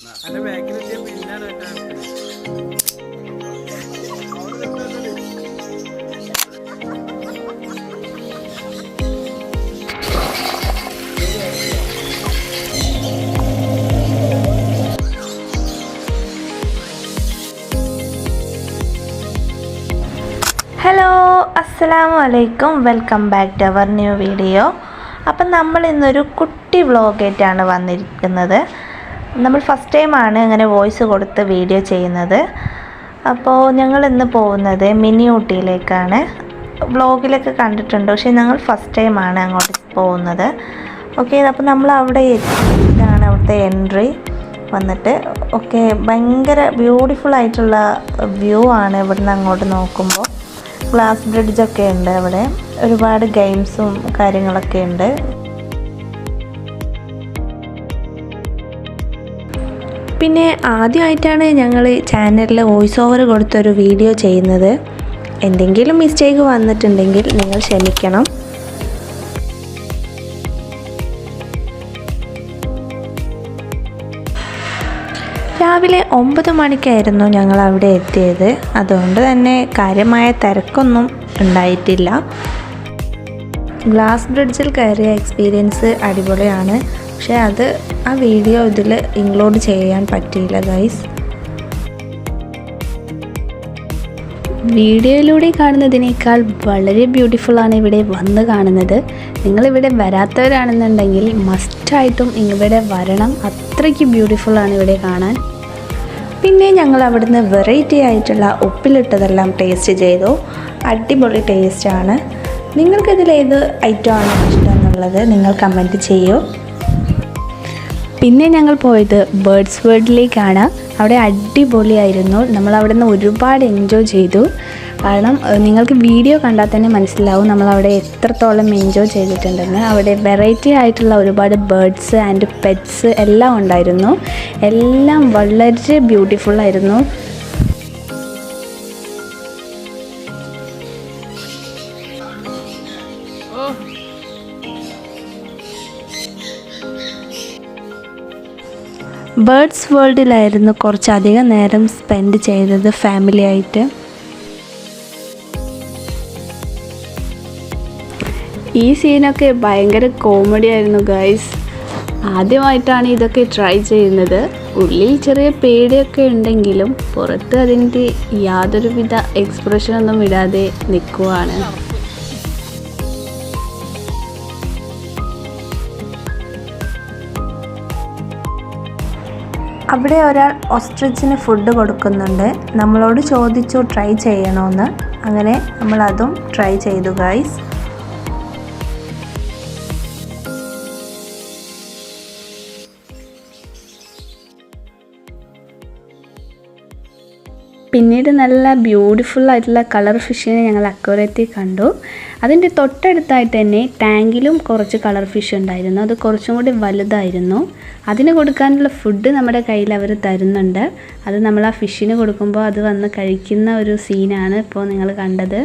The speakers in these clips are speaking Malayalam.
കേട്ടോ ഹലോ അസ്സലാമു അലൈക്കും welcome back to our new video അപ്പം നമ്മൾ ഇന്നൊരു കുട്ടി വ്ളോഗായിട്ടാണ് വന്നിരിക്കുന്നത്. നമ്മൾ ഫസ്റ്റ് ടൈം ആണ് ഇങ്ങനെ വോയിസ് കൊടുത്ത് വീഡിയോ ചെയ്യുന്നത്. അപ്പോൾ ഞങ്ങൾ ഇന്ന് പോകുന്നത് മിനി ഊട്ടിയിലേക്കാണ്. വ്ളോഗിലൊക്കെ കണ്ടിട്ടുണ്ട് പക്ഷേ ഞങ്ങൾ ഫസ്റ്റ് ടൈം ആണ് അങ്ങോട്ട് പോകുന്നത്. ഓക്കെ അപ്പോൾ നമ്മൾ അവിടെ ഇതാണ് അവിടുത്തെ എൻട്രി വന്നിട്ട് ഓക്കെ ഭയങ്കര ബ്യൂട്ടിഫുൾ ആയിട്ടുള്ള വ്യൂ ആണ് ഇവിടുന്ന് അങ്ങോട്ട് നോക്കുമ്പോൾ. ഗ്ലാസ് ബ്രിഡ്ജൊക്കെ ഉണ്ട് അവിടെ. ഒരുപാട് ഗെയിംസും കാര്യങ്ങളൊക്കെ ഉണ്ട്. പിന്നെ ആദ്യമായിട്ടാണ് ഞങ്ങൾ ചാനലിൽ വോയിസ് ഓവർ കൊടുത്തൊരു വീഡിയോ ചെയ്യുന്നത്. എന്തെങ്കിലും മിസ്റ്റേക്ക് വന്നിട്ടുണ്ടെങ്കിൽ നിങ്ങൾ ക്ഷമിക്കണം. രാവിലെ ഒമ്പത് മണിക്കായിരുന്നു ഞങ്ങൾ അവിടെ എത്തിയത്. അതുകൊണ്ട് തന്നെ കാര്യമായ തിരക്കൊന്നും ഉണ്ടായിട്ടില്ല. ഗ്ലാസ് ബ്രിഡ്ജിൽ കയറിയ എക്സ്പീരിയൻസ് അടിപൊളിയാണ്. പക്ഷേ അത് ആ വീഡിയോ ഇതിൽ ഇൻക്ലൂഡ് ചെയ്യാൻ പറ്റിയില്ല ഗൈസ് വീഡിയോയിലൂടെ കാണുന്നതിനേക്കാൾ വളരെ ബ്യൂട്ടിഫുള്ളാണ് ഇവിടെ വന്ന് കാണുന്നത്. നിങ്ങളിവിടെ വരാത്തവരാണെന്നുണ്ടെങ്കിൽ മസ്റ്റായിട്ടും ഇവിടെ വരണം. അത്രയ്ക്ക് ബ്യൂട്ടിഫുള്ളാണ് ഇവിടെ കാണാൻ. പിന്നെ ഞങ്ങൾ അവിടുന്ന് വെറൈറ്റി ആയിട്ടുള്ള ഉപ്പിലിട്ടതെല്ലാം ടേസ്റ്റ് ചെയ്തു. അടിപൊളി ടേസ്റ്റാണ് നിങ്ങൾക്കിതിലേത് ഐറ്റമാണ് ഇഷ്ടം എന്നുള്ളത് നിങ്ങൾ കമന്റ് ചെയ്യൂ. പിന്നെ ഞങ്ങൾ പോയത് ബേർഡ്സ് വേൾഡിലേക്കാണ് അവിടെ അടിപൊളിയായിരുന്നു. നമ്മൾ അവിടെ നിന്ന് ഒരുപാട് എൻജോയ് ചെയ്തു. കാരണം നിങ്ങൾക്ക് വീഡിയോ കണ്ടാൽ തന്നെ മനസ്സിലാവും നമ്മൾ അവിടെ എത്രത്തോളം എൻജോയ് ചെയ്തിട്ടുണ്ടെന്ന്. അവിടെ വെറൈറ്റി ആയിട്ടുള്ള ഒരുപാട് ബേർഡ്സ് ആൻഡ് പെറ്റ്സ് എല്ലാം ഉണ്ടായിരുന്നു. എല്ലാം വളരെ ബ്യൂട്ടിഫുൾ ബേർഡ്സ് വേൾഡിലായിരുന്നു കുറച്ചധികം നേരം സ്പെൻഡ് ചെയ്തത് ഫാമിലി ആയിട്ട്. ഈ സീനൊക്കെ ഭയങ്കര കോമഡി ആയിരുന്നു ഗൈസ് ആദ്യമായിട്ടാണ് ഇതൊക്കെ ട്രൈ ചെയ്യുന്നത്. ഉള്ളിൽ ചെറിയ പേടിയൊക്കെ ഉണ്ടെങ്കിലും പുറത്ത് അതിന്റെ യാതൊരുവിധ എക്സ്പ്രഷനൊന്നും ഇടാതെ നിൽക്കുവാണ്. അവിടെ ഒരാൾ ഓസ്ട്രിച്ചിന് ഫുഡ് കൊടുക്കുന്നുണ്ട്. നമ്മളോട് ചോദിച്ചു ട്രൈ ചെയ്യണമെന്ന് അങ്ങനെ നമ്മളതും ട്രൈ ചെയ്തു ഗൈസ് പിന്നീട് നല്ല ബ്യൂട്ടിഫുൾ ആയിട്ടുള്ള കളർ ഫിഷിനെ ഞങ്ങൾ അക്വറിയത്തിൽ കണ്ടു. അതിന്റെ തൊട്ടടുത്തായിട്ട് തന്നെ ടാങ്കിലും കുറച്ച് കളർ ഫിഷ് ഉണ്ടായിരുന്നു. അത് കുറച്ചും കൂടി വലുതായിരുന്നു. അതിന് കൊടുക്കാനുള്ള ഫുഡ് നമ്മുടെ കയ്യിൽ അവർ തരുന്നുണ്ട്. അത് നമ്മൾ ആ ഫിഷിന് കൊടുക്കുമ്പോൾ അത് വന്ന് കഴിക്കുന്ന ഒരു സീനാണ് ഇപ്പോൾ നിങ്ങൾ കണ്ടത്.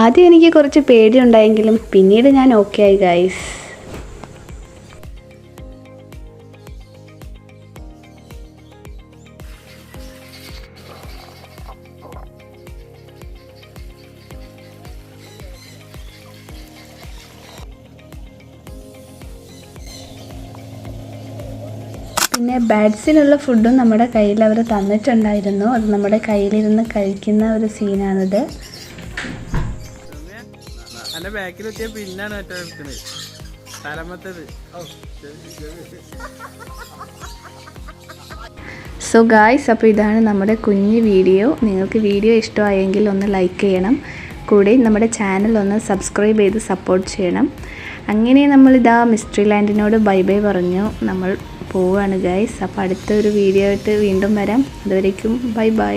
ആദ്യം എനിക്ക് കുറച്ച് പേടിയുണ്ടായെങ്കിലും പിന്നീട് ഞാൻ ഓക്കെ ആയി ഗൈസ് പിന്നെ ബാഡ്സിനുള്ള ഫുഡും നമ്മുടെ കയ്യിൽ അവർ തന്നിട്ടുണ്ടായിരുന്നു. അത് നമ്മുടെ കയ്യിലിരുന്ന് കഴിക്കുന്ന ഒരു സീനാണിത് ബാക്കിൽ പിന്നാണ് തലമത്തത്. സോ ഗായ്സ് അപ്പോൾ ഇതാണ് നമ്മുടെ കുഞ്ഞ് വീഡിയോ നിങ്ങൾക്ക് വീഡിയോ ഇഷ്ടമായെങ്കിൽ ഒന്ന് ലൈക്ക് ചെയ്യണം. കൂടെ നമ്മുടെ ചാനൽ ഒന്ന് സബ്സ്ക്രൈബ് ചെയ്ത് സപ്പോർട്ട് ചെയ്യണം. അങ്ങനെ നമ്മളിതാ മിസ്റ്ററി ലാൻഡിനോട് ബൈ ബൈ പറഞ്ഞു. നമ്മൾ പോവുകയാണ് ഗായ്സ് അപ്പോൾ അടുത്തൊരു വീഡിയോ ആയിട്ട് വീണ്ടും വരാം. അതുവരേക്കും ബൈ ബൈ